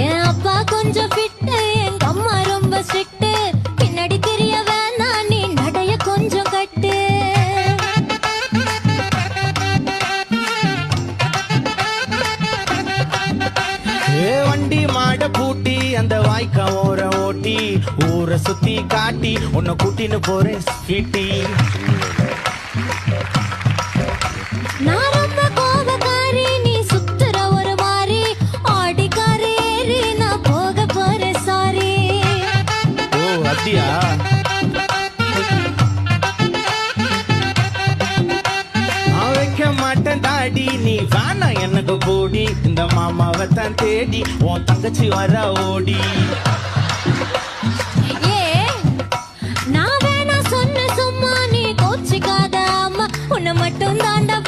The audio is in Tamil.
என் அப்பா கொஞ்சம் ஃபிட்டு எங்க அம்மா ரொம்ப ஸ்ட்ரிக்ட் பின்னாடி தெரிய வேணாம் நீ நடைய கொஞ்சம் கட்டு. வண்டி மாட பூட்டி அந்த வாய்க்கா ஓர ஓட்டி ஊரை சுத்தி காட்டி உன்னை கூட்டின்னு போறேன் ஸ்வீட்டி. அப்படியா? வைக்க மாட்டேன் தாடி நீ வேணா எனக்கு போடி? இந்த மாமாவை தான் தேடி உன் தங்கச்சி வர ஓடி. நான் வேணா சொன்ன சும்மா நீ கோச்சிக்காத அம்மா. உன்னை மட்டும் தாண்டா